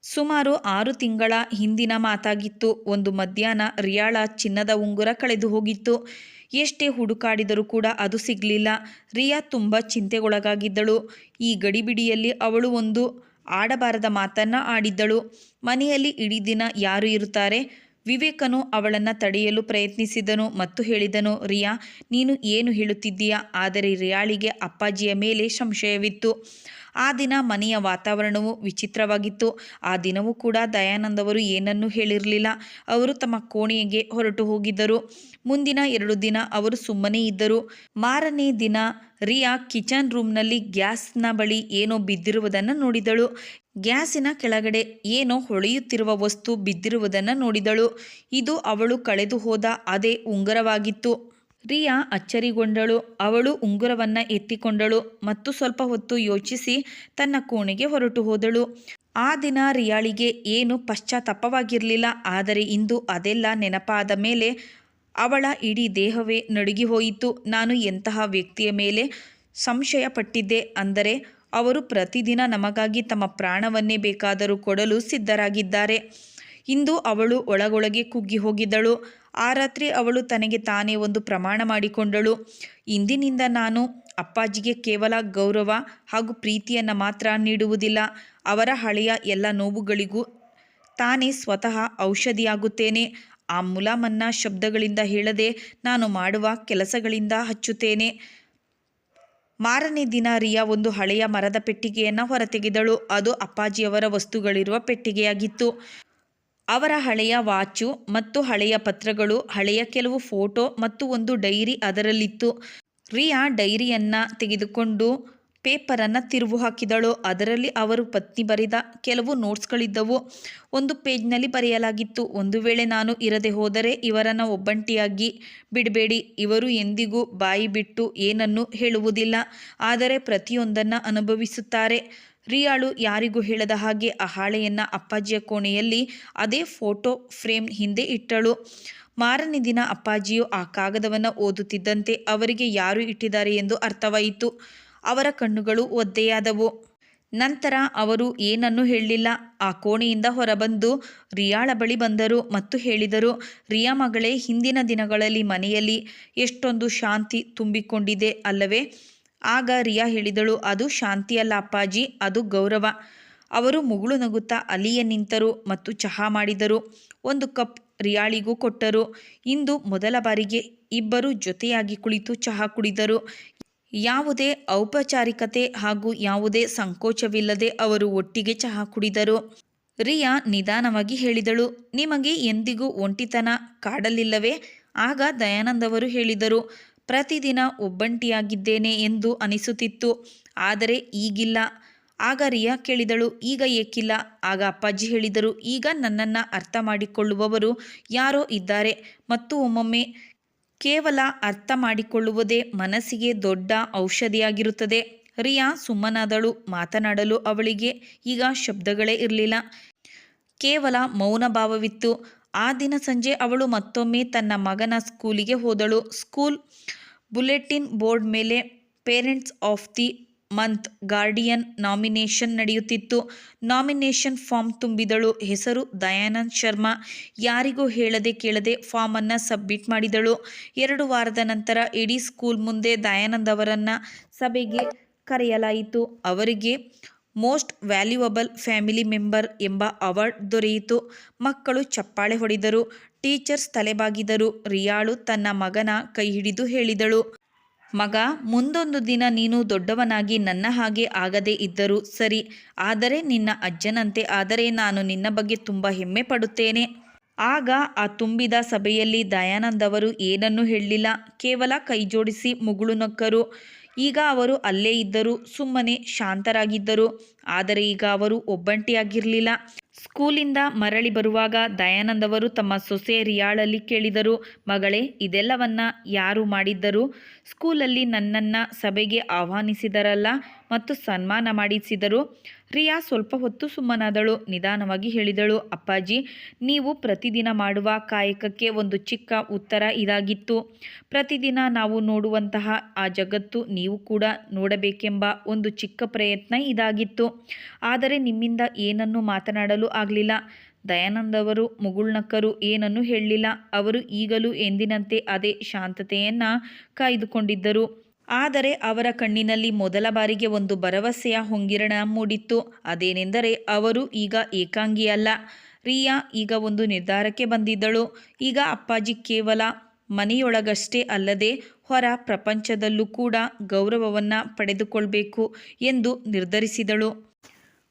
ಸುಮಾರು ಆರು ತಿಂಗಳ ಹಿಂದಿನ ಮಾತಾಗಿತ್ತು. ಒಂದು ಮಧ್ಯಾಹ್ನ ರಿಯಾಳ ಚಿನ್ನದ ಉಂಗುರ ಕಳೆದು ಹೋಗಿತ್ತು. ಎಷ್ಟೇ ಹುಡುಕಾಡಿದರೂ ಕೂಡ ಅದು ಸಿಗಲಿಲ್ಲ. ರಿಯಾ ತುಂಬ ಚಿಂತೆಗೊಳಗಾಗಿದ್ದಳು. ಈ ಗಡಿಬಿಡಿಯಲ್ಲಿ ಅವಳು ಒಂದು ಆಡಬಾರದ ಮಾತನ್ನು ಆಡಿದ್ದಳು. ಮನೆಯಲ್ಲಿ ಇಡೀ ದಿನ ಯಾರು ಇರುತ್ತಾರೆ? ವಿವೇಕನು ಅವಳನ್ನು ತಡೆಯಲು ಪ್ರಯತ್ನಿಸಿದನು ಮತ್ತು ಹೇಳಿದನು, ರಿಯಾ, ನೀನು ಏನು ಹೇಳುತ್ತಿದ್ದೀಯಾ? ಆದರೆ ರಿಯಾಳಿಗೆ ಅಪ್ಪಾಜಿಯ ಮೇಲೆ ಸಂಶಯವಿತ್ತು. ಆ ದಿನ ಮನೆಯ ವಾತಾವರಣವು ವಿಚಿತ್ರವಾಗಿತ್ತು. ಆ ದಿನವೂ ಕೂಡ ದಯಾನಂದವರು ಏನನ್ನೂ ಹೇಳಿರಲಿಲ್ಲ. ಅವರು ತಮ್ಮ ಕೋಣೆಗೆ ಹೊರಟು ಹೋಗಿದ್ದರು. ಮುಂದಿನ ಎರಡು ದಿನ ಅವರು ಸುಮ್ಮನೆ ಇದ್ದರು. ಮಾರನೇ ದಿನ ರಿಯಾ ಕಿಚನ್ ರೂಮ್ನಲ್ಲಿ ಗ್ಯಾಸ್ನ ಬಳಿ ಏನೋ ಬಿದ್ದಿರುವುದನ್ನು ನೋಡಿದಳು. ಗ್ಯಾಸಿನ ಕೆಳಗಡೆ ಏನೋ ಹೊಳೆಯುತ್ತಿರುವ ವಸ್ತು ಬಿದ್ದಿರುವುದನ್ನು ನೋಡಿದಳು. ಇದು ಅವಳು ಕಳೆದು ಹೋದ ಅದೇ ಉಂಗುರವಾಗಿತ್ತು. ರಿಯಾ ಅಚ್ಚರಿಗೊಂಡಳು. ಅವಳು ಉಂಗುರವನ್ನು ಎತ್ತಿಕೊಂಡಳು ಮತ್ತು ಸ್ವಲ್ಪ ಹೊತ್ತು ಯೋಚಿಸಿ ತನ್ನ ಕೋಣೆಗೆ ಹೊರಟು ಹೋದಳು. ಆ ದಿನ ರಿಯಾಳಿಗೆ ಏನು ಪಶ್ಚಾತ್ತಾಪವಾಗಿರಲಿಲ್ಲ. ಆದರೆ ಇಂದು ಅದೆಲ್ಲ ನೆನಪಾದ ಮೇಲೆ ಅವಳ ಇಡೀ ದೇಹವೇ ನಡುಗಿ ಹೋಯಿತು. ನಾನು ಎಂತಹ ವ್ಯಕ್ತಿಯ ಮೇಲೆ ಸಂಶಯ ಪಟ್ಟಿದ್ದೆ ಅಂದರೆ ಅವರು ಪ್ರತಿದಿನ ನಮಗಾಗಿ ತಮ್ಮ ಪ್ರಾಣವನ್ನೇ ಬೇಕಾದರೂ ಕೊಡಲು ಸಿದ್ಧರಾಗಿದ್ದಾರೆ. ಇಂದು ಅವಳು ಒಳಗೊಳಗೆ ಕುಗ್ಗಿ ಹೋಗಿದ್ದಳು. ಆ ರಾತ್ರಿ ಅವಳು ತನಗೆ ತಾನೇ ಒಂದು ಪ್ರಮಾಣ ಮಾಡಿಕೊಂಡಳು. ಇಂದಿನಿಂದ ನಾನು ಅಪ್ಪಾಜಿಗೆ ಕೇವಲ ಗೌರವ ಹಾಗೂ ಪ್ರೀತಿಯನ್ನು ಮಾತ್ರ ನೀಡುವುದಿಲ್ಲ. ಅವರ ಹಳೆಯ ಎಲ್ಲ ನೋವುಗಳಿಗೂ ತಾನೇ ಸ್ವತಃ ಔಷಧಿಯಾಗುತ್ತೇನೆ. ಆ ಮುಲಾಮನ್ನ ಶಬ್ದಗಳಿಂದ ಹೇಳದೆ ನಾನು ಮಾಡುವ ಕೆಲಸಗಳಿಂದ ಹಚ್ಚುತ್ತೇನೆ. ಮಾರನೇ ದಿನ ರಿಯಾ ಒಂದು ಹಳೆಯ ಮರದ ಪೆಟ್ಟಿಗೆಯನ್ನು ಹೊರತೆಗೆದಳು. ಅದು ಅಪ್ಪಾಜಿಯವರ ವಸ್ತುಗಳಿರುವ ಪೆಟ್ಟಿಗೆಯಾಗಿತ್ತು. ಅವರ ಹಳೆಯ ವಾಚು ಮತ್ತು ಹಳೆಯ ಪತ್ರಗಳು, ಹಳೆಯ ಕೆಲವು ಫೋಟೋ ಮತ್ತು ಒಂದು ಡೈರಿ ಅದರಲ್ಲಿತ್ತು. ರಿಯಾ ಡೈರಿಯನ್ನು ತೆಗೆದುಕೊಂಡು ಪೇಪರನ್ನು ತಿರುವು ಹಾಕಿದಳು. ಅದರಲ್ಲಿ ಅವರು ಪತ್ನಿ ಬರೆದ ಕೆಲವು ನೋಟ್ಸ್ಗಳಿದ್ದವು. ಒಂದು ಪೇಜ್ನಲ್ಲಿ ಬರೆಯಲಾಗಿತ್ತು, ಒಂದು ವೇಳೆ ನಾನು ಇರದೆ ಹೋದರೆ ಇವರನ್ನು ಒಬ್ಬಂಟಿಯಾಗಿ ಬಿಡಬೇಡಿ. ಇವರು ಎಂದಿಗೂ ಬಾಯಿ ಬಿಟ್ಟು ಏನನ್ನೂ ಹೇಳುವುದಿಲ್ಲ. ಆದರೆ ಪ್ರತಿಯೊಂದನ್ನು ಅನುಭವಿಸುತ್ತಾರೆ. ರಿಯಾಳು ಯಾರಿಗೂ ಹೇಳದ ಹಾಗೆ ಆ ಹಾಳೆಯನ್ನು ಅಪ್ಪಾಜಿಯ ಕೋಣೆಯಲ್ಲಿ ಅದೇ ಫೋಟೋ ಫ್ರೇಮ್ ಹಿಂದೆ ಇಟ್ಟಳು. ಮಾರನೇ ದಿನ ಅಪ್ಪಾಜಿಯು ಆ ಕಾಗದವನ್ನು ಓದುತ್ತಿದ್ದಂತೆ ಅವರಿಗೆ ಯಾರು ಇಟ್ಟಿದ್ದಾರೆ ಎಂದು ಅರ್ಥವಾಯಿತು. ಅವರ ಕಣ್ಣುಗಳು ಒದ್ದೆಯಾದವು. ನಂತರ ಅವರು ಏನನ್ನೂ ಹೇಳಲಿಲ್ಲ. ಆ ಕೋಣೆಯಿಂದ ಹೊರಬಂದು ರಿಯಾಳ ಬಳಿ ಬಂದರು ಮತ್ತು ಹೇಳಿದರು, ರಿಯಾ ಮಗಳೇ, ಹಿಂದಿನ ದಿನಗಳಲ್ಲಿ ಮನೆಯಲ್ಲಿ ಎಷ್ಟೊಂದು ಶಾಂತಿ ತುಂಬಿಕೊಂಡಿದೆ ಅಲ್ಲವೇ? ಆಗ ರಿಯಾ ಹೇಳಿದಳು, ಅದು ಶಾಂತಿಯಲ್ಲ ಅಪ್ಪಾಜಿ, ಅದು ಗೌರವ. ಅವರು ಮುಗುಳು ನಗುತ್ತಾ ಅಲ್ಲಿಯೇ ನಿಂತರು ಮತ್ತು ಚಹಾ ಮಾಡಿದರು. ಒಂದು ಕಪ್ ರಿಯಾಳಿಗೂ ಕೊಟ್ಟರು. ಇಂದು ಮೊದಲ ಬಾರಿಗೆ ಇಬ್ಬರು ಜೊತೆಯಾಗಿ ಕುಳಿತು ಚಹಾ ಕುಡಿದರು. ಯಾವುದೇ ಔಪಚಾರಿಕತೆ ಹಾಗೂ ಯಾವುದೇ ಸಂಕೋಚವಿಲ್ಲದೆ ಅವರು ಒಟ್ಟಿಗೆ ಚಹಾ ಕುಡಿದರು. ರಿಯಾ ನಿಧಾನವಾಗಿ ಹೇಳಿದಳು, ನಿಮಗೆ ಎಂದಿಗೂ ಒಂಟಿತನ ಕಾಡಲಿಲ್ಲವೇ? ಆಗ ದಯಾನಂದವರು ಹೇಳಿದರು ಪ್ರತಿದಿನ ಒಬ್ಬಂಟಿಯಾಗಿದ್ದೇನೆ ಎಂದು ಅನಿಸುತ್ತಿತ್ತು. ಆದರೆ ಈಗಿಲ್ಲ. ಆಗ ರಿಯಾ ಕೇಳಿದಳು, ಈಗ ಏಕಿಲ್ಲ. ಆಗ ಅಪ್ಪಾಜಿ ಹೇಳಿದರು, ಈಗ ನನ್ನನ್ನು ಅರ್ಥ ಮಾಡಿಕೊಳ್ಳುವವರು ಯಾರೋ ಇದ್ದಾರೆ. ಮತ್ತು ಒಮ್ಮೊಮ್ಮೆ ಕೇವಲ ಅರ್ಥ ಮಾಡಿಕೊಳ್ಳುವುದೇ ಮನಸ್ಸಿಗೆ ದೊಡ್ಡ ಔಷಧಿಯಾಗಿರುತ್ತದೆ. ರಿಯಾ ಸುಮ್ಮನಾದಳು, ಮಾತನಾಡಲು ಅವಳಿಗೆ ಈಗ ಶಬ್ದಗಳೇ ಇರಲಿಲ್ಲ. ಕೇವಲ ಮೌನ ಭಾವವಿತ್ತು ಆ ದಿನ ಸಂಜೆ ಅವಳು ಮತ್ತೊಮ್ಮೆ ತನ್ನ ಮಗನ ಸ್ಕೂಲಿಗೆ ಹೋದಳು. ಸ್ಕೂಲ್ ಬುಲೆಟಿನ್ ಬೋರ್ಡ್ ಮೇಲೆ parents of the month guardian nomination ನಡೆಯುತ್ತಿತ್ತು. ನಾಮಿನೇಷನ್ ಫಾರ್ಮ್ ತುಂಬಿದಳು. ಹೆಸರು ದಯಾನಂದ್ ಶರ್ಮಾ. ಯಾರಿಗೂ ಹೇಳದೆ ಕೇಳದೆ ಫಾರ್ಮನ್ನು ಸಬ್ಮಿಟ್ ಮಾಡಿದಳು. ಎರಡು ವಾರದ ನಂತರ ಇಡೀ ಸ್ಕೂಲ್ ಮುಂದೆ ದಯಾನಂದ್ ಅವರನ್ನು ಸಭೆಗೆ ಕರೆಯಲಾಯಿತು. ಅವರಿಗೆ ಮೋಸ್ಟ್ ವ್ಯಾಲ್ಯೂಯಬಲ್ ಫ್ಯಾಮಿಲಿ ಮೆಂಬರ್ ಎಂಬ ಅವಾರ್ಡ್ ದೊರೆಯಿತು. ಮಕ್ಕಳು ಚಪ್ಪಾಳೆ ಹೊಡೆದರು, ಟೀಚರ್ಸ್ ತಲೆಬಾಗಿದರು, ರಿಯಾಳು ತನ್ನ ಮಗನ ಕೈ ಹಿಡಿದು ಹೇಳಿದಳು. ಮಗ, ಮುಂದೊಂದು ದಿನ ನೀನು ದೊಡ್ಡವನಾಗಿ ನನ್ನ ಹಾಗೆ ಆಗದೇ ಇದ್ದರೂ ಸರಿ, ಆದರೆ ನಿನ್ನ ಅಜ್ಜನಂತೆ ಆದರೆ ನಾನು ನಿನ್ನ ಬಗ್ಗೆ ತುಂಬ ಹೆಮ್ಮೆ ಪಡುತ್ತೇನೆ. ಆಗ ಆ ತುಂಬಿದ ಸಭೆಯಲ್ಲಿ ದಯಾನಂದ್ ಅವರು ಏನನ್ನೂ ಹೇಳಲಿಲ್ಲ. ಕೇವಲ ಕೈಜೋಡಿಸಿ ಮುಗುಳು ನಕ್ಕರು. ಈಗ ಅವರು ಅಲ್ಲೇ ಇದ್ದರು ಸುಮ್ಮನೆ ಶಾಂತರಾಗಿದ್ದರು. ಆದರೆ ಈಗ ಅವರು ಒಬ್ಬಂಟಿಯಾಗಿರಲಿಲ್ಲ. ಸ್ಕೂಲಿಂದ ಮರಳಿ ಬರುವಾಗ ದಯಾನಂದ್ ಅವರು ತಮ್ಮ ಸೊಸೆ ರಿಯಾಳಲ್ಲಿ ಕೇಳಿದರು, ಮಗಳೇ, ಇದೆಲ್ಲವನ್ನ ಯಾರು ಮಾಡಿದ್ದರು? ಸ್ಕೂಲಲ್ಲಿ ನನ್ನನ್ನು ಸಭೆಗೆ ಆಹ್ವಾನಿಸಿದರಲ್ಲ ಮತ್ತು ಸನ್ಮಾನ ಮಾಡಿಸಿದರು. ರಿಯಾ ಸ್ವಲ್ಪ ಹೊತ್ತು ಸುಮ್ಮನಾದಳು. ನಿಧಾನವಾಗಿ ಹೇಳಿದಳು, ಅಪ್ಪಾಜಿ, ನೀವು ಪ್ರತಿದಿನ ಮಾಡುವ ಕಾಯಕಕ್ಕೆ ಒಂದು ಚಿಕ್ಕ ಉತ್ತರ ಇದಾಗಿತ್ತು. ಪ್ರತಿದಿನ ನಾವು ನೋಡುವಂತಹ ಆ ಜಗತ್ತು ನೀವು ಕೂಡ ನೋಡಬೇಕೆಂಬ ಒಂದು ಚಿಕ್ಕ ಪ್ರಯತ್ನ ಇದಾಗಿತ್ತು. ಆದರೆ ನಿಮ್ಮಿಂದ ಏನನ್ನು ಮಾತನಾಡಲು ಆಗಲಿಲ್ಲ. ದಯಾನಂದವರು, ಮುಗುಳ್ನಕ್ಕರು ಏನನ್ನೂ ಹೇಳಲಿಲ್ಲ. ಅವರು ಈಗಲೂ ಎಂದಿನಂತೆ ಅದೇ ಶಾಂತತೆಯನ್ನು ಕಾಯ್ದುಕೊಂಡಿದ್ದರು. ಆದರೆ ಅವರ ಕಣ್ಣಿನಲ್ಲಿ ಮೊದಲ ಬಾರಿಗೆ ಒಂದು ಭರವಸೆಯ ಹೊಂಗಿರಣ ಮೂಡಿತ್ತು. ಅದೇನೆಂದರೆ ಅವರು ಈಗ ಏಕಾಂಗಿಯಲ್ಲ. ರಿಯಾ ಈಗ ಒಂದು ನಿರ್ಧಾರಕ್ಕೆ ಬಂದಿದ್ದಳು. ಈಗ ಅಪ್ಪಾಜಿ ಕೇವಲ ಮನೆಯೊಳಗಷ್ಟೇ ಅಲ್ಲದೆ ಹೊರ ಪ್ರಪಂಚದಲ್ಲೂ ಕೂಡ ಗೌರವವನ್ನು ಪಡೆದುಕೊಳ್ಬೇಕು ಎಂದು ನಿರ್ಧರಿಸಿದಳು.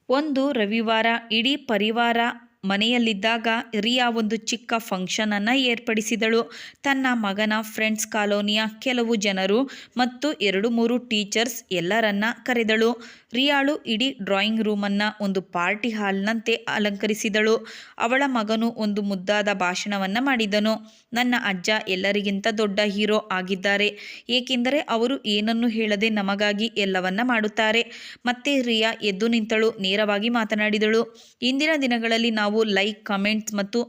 ಒಂದು ರವಿವಾರ ಇಡೀ ಪರಿವಾರ ಮನೆಯಲ್ಲಿದ್ದಾಗ ರಿಯಾ ಒಂದು ಚಿಕ್ಕ ಫಂಕ್ಷನನ್ನು ಏರ್ಪಡಿಸಿದಳು. ತನ್ನ ಮಗನ ಫ್ರೆಂಡ್ಸ್ ಕಾಲೋನಿಯ ಕೆಲವು ಜನರು ಮತ್ತು ಎರಡು ಮೂರು ಟೀಚರ್ಸ್ ಎಲ್ಲರನ್ನ ಕರೆದಳು. ರಿಯಾಳು ಇಡೀ ಡ್ರಾಯಿಂಗ್ ರೂಮನ್ನು ಒಂದು ಪಾರ್ಟಿ ಹಾಲ್ನಂತೆ ಅಲಂಕರಿಸಿದಳು. ಅವಳ ಮಗನು ಒಂದು ಮುದ್ದಾದ ಭಾಷಣವನ್ನು ಮಾಡಿದನು. ನನ್ನ ಅಜ್ಜ ಎಲ್ಲರಿಗಿಂತ ದೊಡ್ಡ ಹೀರೋ ಆಗಿದ್ದಾರೆ. ಏಕೆಂದರೆ ಅವರು ಏನನ್ನು ಹೇಳದೆ ನಮಗಾಗಿ ಎಲ್ಲವನ್ನ ಮಾಡುತ್ತಾರೆ. ಮತ್ತೆ ರಿಯಾ ಎದ್ದು ನಿಂತಳು, ನೇರವಾಗಿ ಮಾತನಾಡಿದಳು. ಇಂದಿನ ದಿನಗಳಲ್ಲಿ ನಾವು ಲೈಕ್, ಕಮೆಂಟ್ಸ್ ಮತ್ತು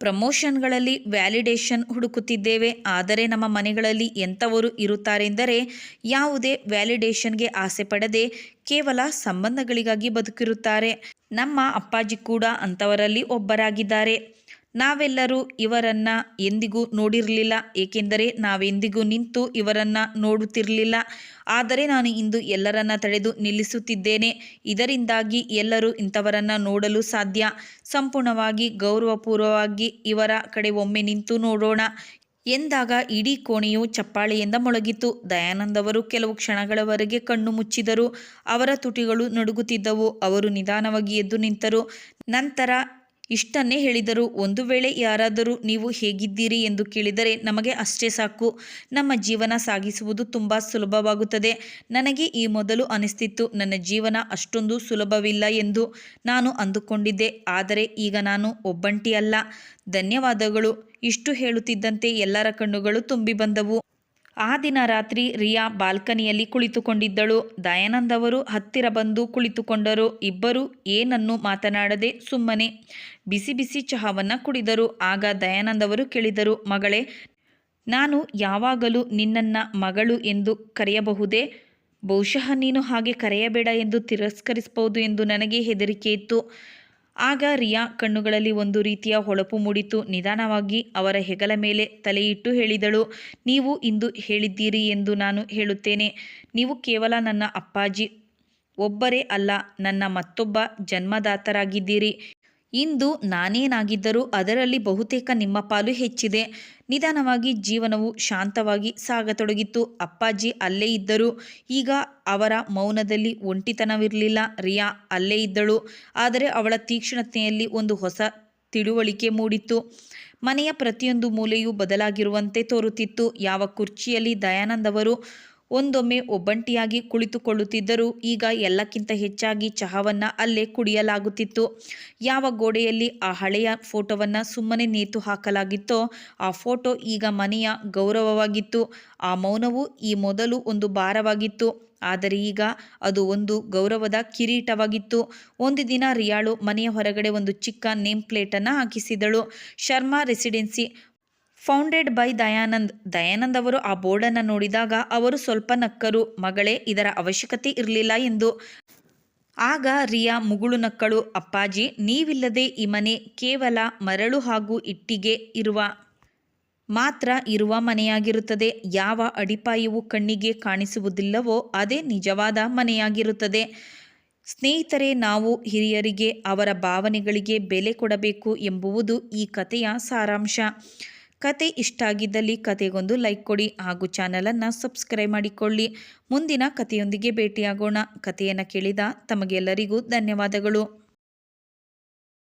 ಪ್ರಮೋಷನ್ಗಳಲ್ಲಿ ವ್ಯಾಲಿಡೇಷನ್ ಹುಡುಕುತ್ತಿದ್ದೇವೆ. ಆದರೆ ನಮ್ಮ ಮನೆಗಳಲ್ಲಿ ಎಂಥವರು ಇರುತ್ತಾರೆಂದರೆ ಯಾವುದೇ ವ್ಯಾಲಿಡೇಷನ್ಗೆ ಆಸೆ ಪಡದೆ ಕೇವಲ ಸಂಬಂಧಗಳಿಗಾಗಿ ಬದುಕಿರುತ್ತಾರೆ. ನಮ್ಮ ಅಪ್ಪಾಜಿ ಕೂಡ ಅಂಥವರಲ್ಲಿ ಒಬ್ಬರಾಗಿದ್ದಾರೆ. ನಾವೆಲ್ಲರೂ ಇವರನ್ನ ಎಂದಿಗೂ ನೋಡಿರಲಿಲ್ಲ, ಏಕೆಂದರೆ ನಾವೆಂದಿಗೂ ನಿಂತು ಇವರನ್ನ ನೋಡುತ್ತಿರಲಿಲ್ಲ. ಆದರೆ ನಾನು ಇಂದು ಎಲ್ಲರನ್ನ ತಡೆದು ನಿಲ್ಲಿಸುತ್ತಿದ್ದೇನೆ. ಇದರಿಂದಾಗಿ ಎಲ್ಲರೂ ಇಂಥವರನ್ನ ನೋಡಲು ಸಾಧ್ಯ. ಸಂಪೂರ್ಣವಾಗಿ ಗೌರವಪೂರ್ವವಾಗಿ ಇವರ ಕಡೆ ಒಮ್ಮೆ ನಿಂತು ನೋಡೋಣ. ಎಂದಾಗ ಇಡೀ ಕೋಣೆಯು ಚಪ್ಪಾಳೆಯಿಂದ ಮೊಳಗಿತು ದಯಾನಂದವರು ಕೆಲವು ಕ್ಷಣಗಳವರೆಗೆ ಕಣ್ಣು ಮುಚ್ಚಿದರು. ಅವರ ತುಟಿಗಳು ನಡುಗುತ್ತಿದ್ದವು. ಅವರು ನಿಧಾನವಾಗಿ ಎದ್ದು ನಿಂತರು. ನಂತರ ಇಷ್ಟನ್ನೇ ಹೇಳಿದರು. ಒಂದು ವೇಳೆ ಯಾರಾದರೂ ನೀವು ಹೇಗಿದ್ದೀರಿ ಎಂದು ಕೇಳಿದರೆ ನಮಗೆ ಅಷ್ಟೇ ಸಾಕು. ನಮ್ಮ ಜೀವನ ಸಾಗಿಸುವುದು ತುಂಬ ಸುಲಭವಾಗುತ್ತದೆ. ನನಗೆ ಈ ಮೊದಲು ಅನಿಸ್ತಿತ್ತು. ನನ್ನ ಜೀವನ ಅಷ್ಟೊಂದು ಸುಲಭವಿಲ್ಲ ಎಂದು ನಾನು ಅಂದುಕೊಂಡಿದ್ದೆ. ಆದರೆ ಈಗ ನಾನು ಒಬ್ಬಂಟಿಯಲ್ಲ. ಧನ್ಯವಾದಗಳು. ಇಷ್ಟು ಹೇಳುತ್ತಿದ್ದಂತೆ ಎಲ್ಲರ ಕಣ್ಣುಗಳು ತುಂಬಿ ಬಂದವು. ಆ ದಿನ ರಾತ್ರಿ ರಿಯಾ ಬಾಲ್ಕನಿಯಲ್ಲಿ ಕುಳಿತುಕೊಂಡಿದ್ದಳು. ದಯಾನಂದ್ ಅವರು ಹತ್ತಿರ ಬಂದು ಕುಳಿತುಕೊಂಡರು. ಇಬ್ಬರು ಏನನ್ನು ಮಾತನಾಡದೆ ಸುಮ್ಮನೆ ಬಿಸಿ ಬಿಸಿ ಚಹಾವನ್ನು ಕುಡಿದರು. ಆಗ ದಯಾನಂದ್ ಅವರು ಕೇಳಿದರು, ಮಗಳೇ, ನಾನು ಯಾವಾಗಲೂ ನಿನ್ನನ್ನ ಮಗಳು ಎಂದು ಕರೆಯಬಹುದೇ? ಬಹುಶಃ ನೀನು ಹಾಗೆ ಕರೆಯಬೇಡ ಎಂದು ತಿರಸ್ಕರಿಸಬಹುದು ಎಂದು ನನಗೆ ಹೆದರಿಕೆ ಇತ್ತು. ಆಗ ರಿಯಾ ಕಣ್ಣುಗಳಲ್ಲಿ ಒಂದು ರೀತಿಯ ಹೊಳಪು ಮೂಡಿತು. ನಿಧಾನವಾಗಿ ಅವರ ಹೆಗಲ ಮೇಲೆ ತಲೆಯಿಟ್ಟು ಹೇಳಿದಳು, ನೀವು ಇಂದು ಹೇಳಿದ್ದೀರಿ ಎಂದು ನಾನು ಹೇಳುತ್ತೇನೆ. ನೀವು ಕೇವಲ ನನ್ನ ಅಪ್ಪಾಜಿ. ಒಬ್ಬರೇ ಅಲ್ಲ, ನನ್ನ ಮತ್ತೊಬ್ಬ ಜನ್ಮದಾತರಾಗಿದ್ದೀರಿ. ಇಂದು ನಾನೇನಾಗಿದ್ದರೂ ಅದರಲ್ಲಿ ಬಹುತೇಕ ನಿಮ್ಮ ಪಾಲು ಹೆಚ್ಚಿದೆ. ನಿಧಾನವಾಗಿ ಜೀವನವು ಶಾಂತವಾಗಿ ಸಾಗತೊಡಗಿತ್ತು. ಅಪ್ಪಾಜಿ ಅಲ್ಲೇ ಇದ್ದರು. ಈಗ ಅವರ ಮೌನದಲ್ಲಿ ಒಂಟಿತನವಿರಲಿಲ್ಲ. ರಿಯಾ ಅಲ್ಲೇ ಇದ್ದಳು. ಆದರೆ ಅವಳ ತೀಕ್ಷ್ಣತೆಯಲ್ಲಿ ಒಂದು ಹೊಸ ತಿಳುವಳಿಕೆ ಮೂಡಿತ್ತು. ಮನೆಯ ಪ್ರತಿಯೊಂದು ಮೂಲೆಯೂ ಬದಲಾಗಿರುವಂತೆ ತೋರುತ್ತಿತ್ತು. ಯಾವ ಕುರ್ಚಿಯಲ್ಲಿ ದಯಾನಂದ್ ಅವರು ಒಂದೊಮ್ಮೆ ಒಬ್ಬಂಟಿಯಾಗಿ ಕುಳಿತುಕೊಳ್ಳುತ್ತಿದ್ದರೂ ಈಗ ಎಲ್ಲಕ್ಕಿಂತ ಹೆಚ್ಚಾಗಿ ಚಹಾವನ್ನು ಅಲ್ಲೇ ಕುಡಿಯಲಾಗುತ್ತಿತ್ತು. ಯಾವ ಗೋಡೆಯಲ್ಲಿ ಆ ಹಳೆಯ ಫೋಟೋವನ್ನು ಸುಮ್ಮನೆ ನೇತು ಹಾಕಲಾಗಿತ್ತೋ, ಆ ಫೋಟೋ ಈಗ ಮನೆಯ ಗೌರವವಾಗಿತ್ತು. ಆ ಮೌನವು ಈ ಮೊದಲು ಒಂದು ಭಾರವಾಗಿತ್ತು. ಆದರೆ ಈಗ ಅದು ಒಂದು ಗೌರವದ ಕಿರೀಟವಾಗಿತ್ತು. ಒಂದು ದಿನ ರಿಯಾಳು ಮನೆಯ ಹೊರಗಡೆ ಒಂದು ಚಿಕ್ಕ ನೇಮ್ ಪ್ಲೇಟನ್ನು ಹಾಕಿಸಿದಳು. Sharma residency founded by Dayanand Dayanand ಅವರು ಆ ಬೋರ್ಡನ್ನು ನೋಡಿದಾಗ ಅವರು ಸ್ವಲ್ಪ ನಕ್ಕರು. ಮಗಳೇ, ಇದರ ಅವಶ್ಯಕತೆ ಇರಲಿಲ್ಲ ಎಂದು. ಆಗ ರಿಯಾ ಮುಗುಳು ನಕ್ಕಳು. ಅಪ್ಪಾಜಿ, ನೀವಿಲ್ಲದೆ ಈ ಮನೆ ಕೇವಲ ಮರಳು ಹಾಗೂ ಇಟ್ಟಿಗೆ ಇರುವ ಮಾತ್ರ ಇರುವ ಮನೆಯಾಗಿರುತ್ತದೆ. ಯಾವ ಅಡಿಪಾಯವು ಕಣ್ಣಿಗೆ ಕಾಣಿಸುವುದಿಲ್ಲವೋ ಅದೇ ನಿಜವಾದ ಮನೆಯಾಗಿರುತ್ತದೆ. ಸ್ನೇಹಿತರೆ, ನಾವು ಹಿರಿಯರಿಗೆ ಅವರ ಭಾವನೆಗಳಿಗೆ ಬೆಲೆ ಕೊಡಬೇಕು ಎಂಬುವುದು ಈ ಕಥೆಯ ಸಾರಾಂಶ. ಕತೆ ಇಷ್ಟ ಆಗಿದ್ದಲ್ಲಿ ಕತೆಗೊಂದು ಲೈಕ್ ಕೊಡಿ ಹಾಗೂ ಚಾನಲನ್ನು ಸಬ್ಸ್ಕ್ರೈಬ್ ಮಾಡಿಕೊಳ್ಳಿ. ಮುಂದಿನ ಕಥೆಯೊಂದಿಗೆ ಭೇಟಿಯಾಗೋಣ. ಕಥೆಯನ್ನು ಕೇಳಿದ ತಮಗೆಲ್ಲರಿಗೂ ಧನ್ಯವಾದಗಳು.